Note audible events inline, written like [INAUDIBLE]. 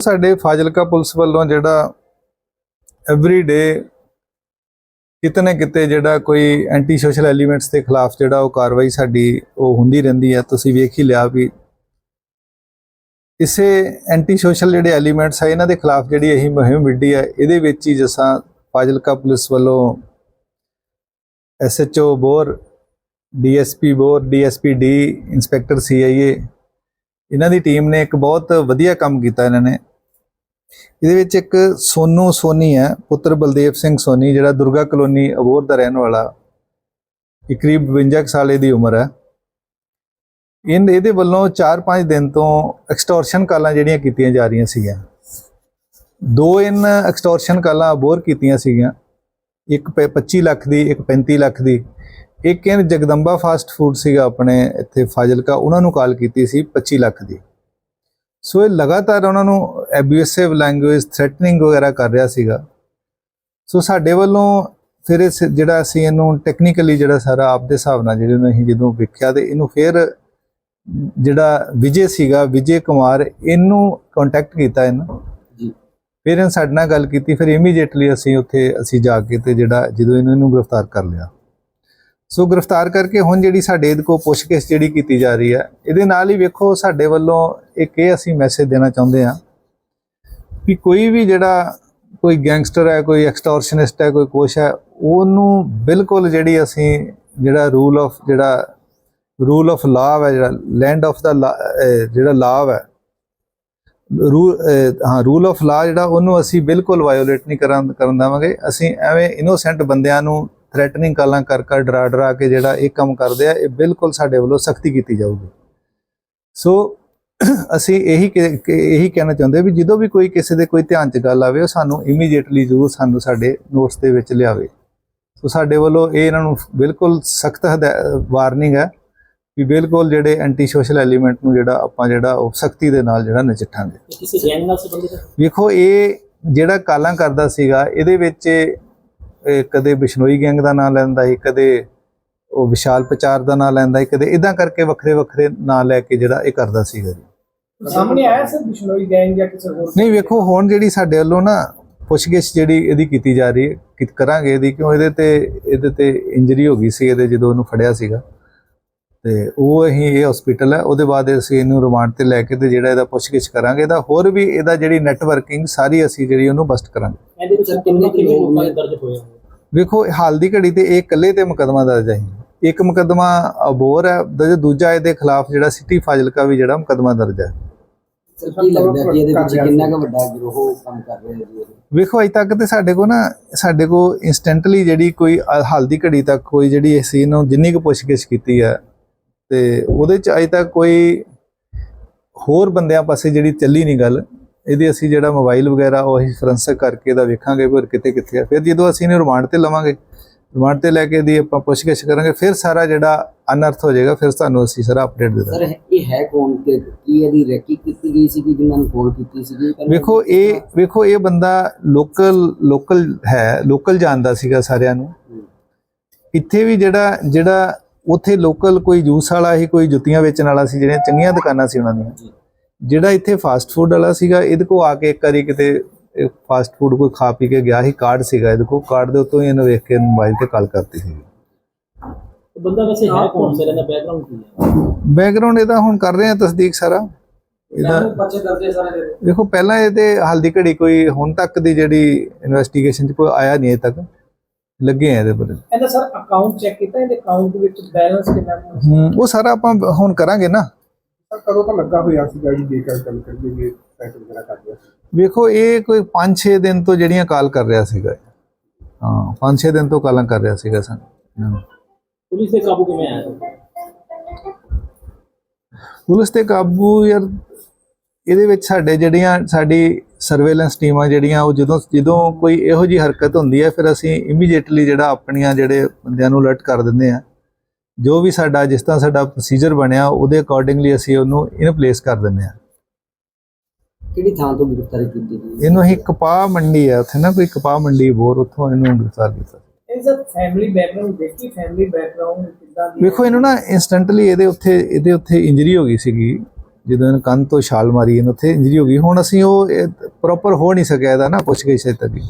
ਸਾਡੇ ਫਾਜ਼ਿਲਕਾ ਪੁਲਿਸ ਵੱਲੋਂ ਜਿਹੜਾ ਐਵਰੀ ਡੇ ਕਿਤੇ ਨਾ ਕਿਤੇ ਜਿਹੜਾ ਕੋਈ ਐਂਟੀ ਸੋਸ਼ਲ ਐਲੀਮੈਂਟਸ ਦੇ ਖਿਲਾਫ ਜਿਹੜਾ ਉਹ ਕਾਰਵਾਈ ਸਾਡੀ ਉਹ ਹੁੰਦੀ ਰਹਿੰਦੀ ਹੈ, ਤੁਸੀਂ ਵੇਖ ਹੀ ਲਿਆ ਵੀ ਇਸੇ ਐਂਟੀ ਸੋਸ਼ਲ ਜਿਹੜੇ ਐਲੀਮੈਂਟਸ ਆ, ਇਹਨਾਂ ਦੇ ਖਿਲਾਫ ਜਿਹੜੀ ਇਹੀ ਮੁਹਿੰਮ ਵਿੱਢੀ ਹੈ, ਇਹਦੇ ਵਿੱਚ ਹੀ ਜਸਾਂ ਫਾਜ਼ਿਲਕਾ ਪੁਲਿਸ ਵੱਲੋਂ ਐਸਐਚਓ ਬੋਰ ਡੀਐਸਪੀ ਬੋਰ ਡੀਐਸਪੀ ਡੀ ਇੰਸਪੈਕਟਰ ਸੀਆਈਏ ਇਹਨਾਂ ਦੀ ਟੀਮ ਨੇ ਇੱਕ ਬਹੁਤ ਵਧੀਆ ਕੰਮ ਕੀਤਾ ਇਹਨਾਂ ਨੇ। ਇਹਦੇ ਵਿੱਚ ਇੱਕ ਸੋਨੂ ਸੋਨੀ ਹੈ, ਪੁੱਤਰ ਬਲਦੇਵ ਸਿੰਘ ਸੋਨੀ, ਜਿਹੜਾ ਦੁਰਗਾ ਕਲੋਨੀ ਅਬੋਰ ਦਾ ਰਹਿਣ ਵਾਲਾ, ਇਹ ਕਰੀਬ 52 ਕੁ ਸਾਲ ਦੀ ਉਮਰ ਹੈ। ਇਨ ਇਹਦੇ ਵੱਲੋਂ 4-5 ਦਿਨ ਤੋਂ ਐਕਸਟੋਰਸ਼ਨ ਕਾਲਾਂ ਜਿਹੜੀਆਂ ਕੀਤੀਆਂ ਜਾ ਰਹੀਆਂ ਸੀਗੀਆਂ। ਦੋ ਇਨ ਐਕਸਟੋਰਸ਼ਨ ਕਾਲਾਂ ਅਬੋਰ ਕੀਤੀਆਂ ਸੀਗੀਆਂ, ਇੱਕ ਪ- 25 ਲੱਖ ਦੀ, ਇੱਕ 35 ਲੱਖ ਦੀ। ਇੱਕ ਇਨ ਜਗਦੰਬਾ ਫਾਸਟ ਫੂਡ ਸੀਗਾ ਆਪਣੇ ਇੱਥੇ ਫਾਜ਼ਿਲਕਾ, ਉਹਨਾਂ ਨੂੰ ਕਾਲ ਕੀਤੀ ਸੀ 25 ਲੱਖ ਦੀ। ਸੋ ਇਹ ਲਗਾਤਾਰ ਉਹਨਾਂ ਨੂੰ ਐਬਿਊਸਿਵ ਲੈਂਗੁਏਜ ਥ੍ਰੈਟਨਿੰਗ ਵਗੈਰਾ ਕਰ ਰਿਹਾ ਸੀਗਾ। ਸੋ ਸਾਡੇ ਵੱਲੋਂ ਫਿਰ ਇਸ ਜਿਹੜਾ ਅਸੀਂ ਇਹਨੂੰ ਟੈਕਨੀਕਲੀ ਜਿਹੜਾ ਸਾਰਾ ਆਪ ਦੇ ਹਿਸਾਬ ਨਾਲ ਜਿਹੜੇ ਨੂੰ ਅਸੀਂ ਜਦੋਂ ਵੇਖਿਆ ਤੇ ਇਹਨੂੰ ਫਿਰ ਜਿਹੜਾ ਵਿਜੇ ਸੀਗਾ ਵਿਜੇ ਕੁਮਾਰ ਇਹਨੂੰ ਕੰਟੈਕਟ ਕੀਤਾ ਇਹਨੂੰ। ਜੀ। ਫਿਰ ਇਹਨੇ ਸਾਡੇ ਨਾਲ ਗੱਲ ਕੀਤੀ ਫਿਰ ਇਮੀਡੀਏਟਲੀ ਅਸੀਂ ਉੱਥੇ ਅਸੀਂ ਜਾ ਕੇ ਤੇ ਜਿਹੜਾ ਜਦੋਂ ਇਹਨੂੰ ਇਹਨੂੰ ਗ੍ਰਿਫਤਾਰ ਕਰ ਲਿਆ। ਸੋ ਗ੍ਰਿਫਤਾਰ ਕਰਕੇ ਹੁਣ ਜਿਹੜੀ ਸਾਡੇ ਇਹਦੇ ਕੋ ਪੁੱਛਗਿੱਛ ਜਿਹੜੀ ਕੀਤੀ ਜਾ ਰਹੀ ਹੈ, ਇਹਦੇ ਨਾਲ ਹੀ ਵੇਖੋ ਸਾਡੇ ਵੱਲੋਂ ਇੱਕ ਇਹ ਅਸੀਂ ਮੈਸੇਜ ਦੇਣਾ ਚਾਹੁੰਦੇ ਹਾਂ ਕਿ ਕੋਈ ਵੀ ਜਿਹੜਾ ਕੋਈ ਗੈਂਗਸਟਰ ਹੈ, ਕੋਈ ਐਕਸਟੋਰਸ਼ਨਿਸਟ ਹੈ, ਕੋਈ ਕੁਛ ਹੈ, ਉਹਨੂੰ ਬਿਲਕੁਲ ਜਿਹੜੀ ਅਸੀਂ ਜਿਹੜਾ ਰੂਲ ਆਫ ਜਿਹੜਾ ਰੂਲ ਆਫ ਲਾਅ ਹੈ, ਜਿਹੜਾ ਲੈਂਡ ਆਫ ਦਾ ਜਿਹੜਾ ਲਾਅ ਹੈ ਰੂਲ ਹਾਂ ਰੂਲ ਆਫ ਲਾਅ ਜਿਹੜਾ ਉਹਨੂੰ ਅਸੀਂ ਬਿਲਕੁਲ ਵਾਇਓਲੇਟ ਨਹੀਂ ਕਰਨ ਕਰਨ ਦੇਵਾਂਗੇ। ਅਸੀਂ ਐਵੇਂ ਇਨੋਸੈਂਟ ਬੰਦਿਆਂ ਨੂੰ ਥ੍ਰੈਟਨਿੰਗ ਕਾਲਾਂ ਕਰ ਕਰ ਡਰਾ ਡਰਾ ਕੇ ਜਿਹੜਾ ਇਹ ਕੰਮ ਕਰਦੇ ਆ ਇਹ ਬਿਲਕੁਲ ਸਾਡੇ ਵੱਲੋਂ ਸਖਤੀ ਕੀਤੀ ਜਾਊਗੀ। ਸੋ [CLEARS THROAT] ਅਸੀਂ ਇਹੀ ਇਹੀ ਕਹਿਣਾ ਚਾਹੁੰਦੇ ਵੀ ਜਦੋਂ ਵੀ ਕੋਈ ਕਿਸੇ ਦੇ ਕੋਈ ਧਿਆਨ ਚ ਗੱਲ ਆਵੇ ਉਹ ਸਾਨੂੰ ਇਮੀਡੀਏਟਲੀ ਜ਼ਰੂਰ ਸਾਨੂੰ ਸਾਡੇ ਨੋਟਸ ਦੇ ਵਿੱਚ ਲਿਆਵੇ। ਸੋ ਸਾਡੇ ਵੱਲੋਂ ਇਹ ਇਹਨਾਂ ਨੂੰ ਬਿਲਕੁਲ ਸਖਤ ਵਾਰਨਿੰਗ ਹੈ ਵੀ ਬਿਲਕੁਲ ਜਿਹੜੇ ਐਂਟੀ ਸੋਸ਼ਲ ਐਲੀਮੈਂਟ ਨੂੰ ਜਿਹੜਾ ਆਪਾਂ ਜਿਹੜਾ ਉਹ ਸਖਤੀ ਦੇ ਨਾਲ ਜਿਹੜਾ ਨਜਿੱਠਾਂਗੇ। ਕਿਸੇ ਗੈਂਗ ਨਾਲ ਸੰਬੰਧਿਤ ਹੈ? ਵੇਖੋ ਇਹ ਜਿਹੜਾ ਕਾਲਾਂ ਕਰਦਾ ਸੀਗਾ ਇਹਦੇ ਵਿੱਚ ਕਦੇ ਬਿਸ਼ਨੋਈ ਗੈਂਗ ਦਾ ਨਾਮ ਲੈਂਦਾ ਸੀ ਕਦੇ ਉਹ ਵਿਸ਼ਾਲ ਪ੍ਰਚਾਰ ਦਾ ਨਾਮ ਲੈਂਦਾ ਸੀ ਕਦੇ ਇਦਾਂ ਕਰਕੇ ਵੱਖਰੇ ਵੱਖਰੇ ਨਾਂ ਲੈ ਕੇ ਜਿਹੜਾ ਇਹ ਕਰਦਾ ਸੀਗਾ ਜੀ। ਸਾਹਮਣੇ ਆਇਆ ਸਰ ਬਿਸ਼ਨੋਈ ਗੈਂਗ ਜਾਂ ਕਿਸੇ ਹੋਰ? ਨਹੀਂ ਵੇਖੋ ਹੁਣ ਜਿਹੜੀ ਸਾਡੇ ਵੱਲੋਂ ਨਾ ਪੁੱਛਗਿੱਛ ਜਿਹੜੀ ਇਹਦੀ ਕੀਤੀ ਜਾ ਰਹੀ ਹੈ ਕਿ ਕਰਾਂਗੇ ਇਹਦੀ ਕਿਉਂ ਇਹਦੇ ਤੇ ਇਹਦੇ ਤੇ ਇੰਜਰੀ ਹੋ ਗਈ ਸੀ ਇਹਦੇ ਜਦੋਂ ਉਹਨੂੰ ਫੜਿਆ ਸੀਗਾ। ਤੇ ਉਹ ਅਸੀਂ ਇਹ ਹਸਪੀਟਲ ਹੈ ਉਹਦੇ ਬਾਅਦ ਅਸੀਂ ਇਹਨੂੰ ਰਿਮਾਂਡ ਤੇ ਲੈ ਕੇ ਤੇ ਜਿਹੜਾ ਇਹਦਾ ਪੁੱਛਗਿੱਛ ਕਰਾਂਗੇ ਇਹਦਾ ਹੋਰ ਵੀ ਇਹਦਾ ਜਿਹੜੀ ਨੈਟਵਰਕਿੰਗ ਸਾਰੀ ਅਸੀਂ ਜਿਹੜੀ ਉਹਨੂੰ ਬਸਟ ਕਰਾਂਗੇ। ਇਹਦੇ ਵਿੱਚ ਕਿੰਨੇ ਕਿੰਨੇ ਲੋਕਾਂ ਦੇ ਦਰਜ ਹੋਏ ਹੋਏ ਵੇਖੋ ਹਾਲ ਦੀ ਘੜੀ ਤੇ ਇਹ ਇਕੱਲੇ ਤੇ ਮੁਕਦਮਾ ਦਰਜ ਹੈ ਇੱਕ ਮੁਕਦਮਾ ਅਬੋਰ ਹੈ ਤੇ ਦੂਜਾ ਇਹਦੇ ਖਿਲਾਫ ਜਿਹੜਾ ਸਿਟੀ ਫਾਜ਼ਿਲਕਾ ਵੀ ਜਿਹੜਾ ਮੁਕਦਮਾ ਦਰਜ ਹੈ। ਸਰ ਕੀ ਲੱਗਦਾ ਜੀ ਇਹਦੇ ਵਿੱਚ ਕਿੰਨਾ ਕੁ ਵੱਡਾ ਗਿਰੋਹ ਕੰਮ ਕਰ ਰਿਹਾ ਹੈ ਜੀ ਇਹ? ਵੇਖੋ ਅਜੇ ਤੱਕ ਤੇ ਸਾਡੇ ਕੋ ਨਾ ਸਾਡੇ ਕੋ ਇਨਸਟੈਂਟਲੀ ਜਿਹੜੀ ਕੋਈ ਅ- ਹਾਲ ਦੀ ਘੜੀ ਤੱਕ ਕੋਈ ਜਿਹੜੀ ਅਸੀਂ ਇਹਨੂੰ ਜਿੰਨੀ ਕੁ ਪੁੱਛਗਿੱਛ ਕੀਤੀ ਹੈ ਤੇ ਉਹਦੇ ਚ ਅਜੇ ਤੱਕ ਕੋਈ ਹੋਰ ਬੰਦਿਆਂ ਪਾਸੇ ਜਿਹੜੀ ਚੱਲੀ ਨਹੀਂ ਗੱਲ ਇਹਦੀ ਅਸੀਂ ਜਿਹੜਾ ਮੋਬਾਈਲ ਵਗੈਰਾ ਉਹ ਅਸੀਂ ਫੋਰੈਂਸਿਕ ਕਰਕੇ ਇਹਦਾ ਵੇਖਾਂਗੇ ਹੋਰ ਕਿਤੇ ਕਿੱਥੇ ਆ। ਫਿਰ ਜਦੋਂ ਅਸੀਂ ਇਹਨੂੰ ਰਿਮਾਂਡ ਤੇ ਲਵਾਂਗੇ ਰਿਮਾਂਡ ਤੇ ਲੈ ਕੇ ਦੀ ਆਪਾਂ ਪੁੱਛਗਿੱਛ ਕਰਾਂਗੇ ਫਿਰ ਸਾਰਾ ਜਿਹੜਾ ਅਨਰਥ ਹੋ ਜਾਏਗਾ ਫਿਰ ਤੁਹਾਨੂੰ ਅਸੀਂ ਸਾਰਾ ਅਪਡੇਟ ਦੇ ਦਾਂਗੇ। ਸਰ ਇਹ ਹੈ ਕੌਣ ਤੇ? ਕੀ ਇਹਦੀ ਰੈਕੀ ਕੀਤੀ ਗਈ ਸੀ ਕਿ ਜਿਨ੍ਹਾਂ ਨੂੰ ਕਾਲ ਕੀਤੀ ਸੀ ਵੇਖੋ ਇਹ ਵੇਖੋ ਇਹ ਬੰਦਾ ਲੋਕਲ ਲੋਕਲ ਹੈ ਲੋਕਲ ਜਾਣਦਾ ਸੀਗਾ ਸਾਰਿਆਂ ਨੂੰ। ਇੱਥੇ ਵੀ ਜਿਹੜਾ ਜਿਹੜਾ ਉੱਥੇ ਲੋਕਲ ਕੋਈ ਜੂਸ ਵਾਲਾ ਸੀ ਕੋਈ ਜੁੱਤੀਆਂ ਵੇਚਣ ਵਾਲਾ ਸੀ ਜਿਹੜੀਆਂ ਚੰਗੀਆਂ ਦੁਕਾਨਾਂ ਸੀ ਉਹਨਾਂ ਦੀਆਂ। ਜੀ। ਜਿਹੜਾ ਇੱਥੇ ਫਾਸਟ ਫੂਡ ਵਾਲਾ ਸੀਗਾ ਇਹਦੇ ਕੋ ਆ ਕੇ ਇੱਕ ਵਾਰੀ ਕਿਤੇ ਫਾਸਟ ਫੂਡ ਕੋਈ ਖਾ ਪੀ ਕੇ ਗਿਆ ਸੀ ਕਾਰਡ ਸੀਗਾ ਇਹਦੇ ਕੋ ਕਾਰਡ ਦੇ ਉੱਤੋਂ ਇਹਨੂੰ ਵੇਖ ਕੇ ਮੋਬਾਈਲ ਤੇ ਕਾਲ ਕਰਤੀ ਸੀ। ਬੰਦਾ ਵੈਸੇ ਹੈ ਕੌਣ? ਸਰ ਇਹਦਾ ਬੈਕਗ੍ਰਾਉਂਡ ਕੀ ਹੈ? ਬੈਕਗ੍ਰਾਉਂਡ ਇਹਦਾ ਹੁਣ ਕਰ ਰਹੇ ਆ ਤਸਦੀਕ ਸਾਰਾ। ਇਹਦਾ ਬੱਚੇ ਦਰਜੇ ਸਾਰੇ ਦੇ ਦੇਖੋ ਪਹਿਲਾਂ ਇਹਦੇ ਹਾਲ ਦੀ ਘੜੀ ਕੋਈ ਹੁਣ ਤੱਕ ਦੀ ਜਿਹੜੀ ਇਨਵੈਸਟੀਗੇਸ਼ਨ ਚ ਕੋਈ ਆਇਆ ਨਹੀਂ ਅਜੇ ਤੱਕ। ਲੱਗੇ ਆ ਇਹਦੇ ਪਰ। ਇਹਦਾ ਸਰ ਅਕਾਊਂਟ ਚੈੱਕ ਕੀਤਾ ਇਹਦੇ ਅਕਾਊਂਟ ਵਿੱਚ ਬੈਲੈਂਸ ਕਿੰਨਾ ਉਹ ਸਾਰਾ ਆਪਾਂ ਹੁਣ ਕਰਾਂਗੇ ਨਾ। ਸਰ ਕਦੋਂ ਤਾਂ ਲੱਗਾ ਹੋਇਆ ਸੀਗਾ ਜੀ ਜੇਕਰ ਗੱਲ ਕਰੀਏ ਜੇ ਸੈਟ ਵਗੈਰਾ ਕਰ ਲਿਆ ਸੀ ਵੇਖੋ ਇਹ ਕੋਈ 5-6 ਦਿਨ ਤੋਂ ਜਿਹੜੀਆਂ ਕਾਲ ਕਰ ਰਿਹਾ ਸੀਗਾ ਹਾਂ 5-6 ਦਿਨ ਤੋਂ ਕਾਲਾਂ ਕਰ ਰਿਹਾ ਸੀਗਾ ਸਾਨੂੰ। ਪੁਲਿਸ ਦੇ ਕਾਬੂ ਕਿਵੇਂ ਆਇਆ ਸਰ? ਪੁਲਿਸ ਤੇ ਕਾਬੂ ਯਾਰ ਇਹਦੇ ਵਿੱਚ ਸਾਡੇ ਜਿਹੜੀਆਂ ਸਾਡੀ ਸਰਵੇਲੈਂਸ ਟੀਮਾਂ ਜਿਹੜੀਆਂ ਉਹ ਜਦੋਂ ਜਦੋਂ ਕੋਈ ਇਹੋ ਜੀ ਹਰਕਤ ਹੁੰਦੀ ਹੈ ਫਿਰ ਅਸੀਂ ਇਮੀਡੀਏਟਲੀ ਜਿਹੜਾ ਆਪਣੀਆਂ ਜਿਹੜੇ ਬੰਦਿਆਂ ਨੂੰ ਅਲਰਟ ਕਰ ਦਿੰਦੇ ਆ ਜੋ ਵੀ ਸਾਡਾ ਜਿਸ ਤਰ੍ਹਾਂ ਸਾਡਾ ਪ੍ਰੋਸੀਜਰ ਬਣਿਆ ਉਹਦੇ ਅਕੋਰਡਿੰਗਲੀ ਅਸੀਂ ਉਹਨੂੰ ਇਨ ਪਲੇਸ ਕਰ ਦਿੰਦੇ ਆ ਕਿਹੜੀ ਥਾਂ ਤੋਂ ਗ੍ਰਿਫਤਾਰੀ ਕੀਤੀ ਗਈ? ਇਹਨੂੰ ਅਸੀਂ ਕਪਾਹ ਮੰਡੀ ਆ ਉੱਥੇ ਨਾ ਕੋਈ ਕਪਾਹ ਮੰਡੀ ਬੋਰ ਉੱਥੋਂ ਇਹਨੂੰ ਗ੍ਰਿਫਤਾਰ ਕੀਤਾ। ਇਹ ਸਰ ਫੈਮਿਲੀ ਬੈਕਗ੍ਰਾਉਂਡ ਦੇਖੀ ਫੈਮਿਲੀ ਬੈਕਗ੍ਰਾਉਂਡ ਕਿੱਦਾਂ ਦੀ ਵੇਖੋ ਇਹਨੂੰ ਨਾ ਇਨਸਟੈਂਟਲੀ ਇਹਦੇ ਉੱਥੇ ਇਹਦੇ ਉੱਥੇ ਇੰਜਰੀ ਹੋ ਗਈ ਸੀਗੀ। ਜਦੋਂ ਇਹਨੇ ਕੰਨ ਤੋਂ ਛਾਲ ਮਾਰੀ ਇਹਨੂੰ ਉੱਥੇ ਇੰਜਰੀ ਹੋ ਗਈ। ਹੁਣ ਅਸੀਂ ਉਹ ਪ੍ਰੋਪਰ ਹੋ ਨਹੀਂ ਸਕਿਆ ਇਹਦਾ ਨਾ ਪੁੱਛ ਗਈ ਸੇ ਤੱਕ।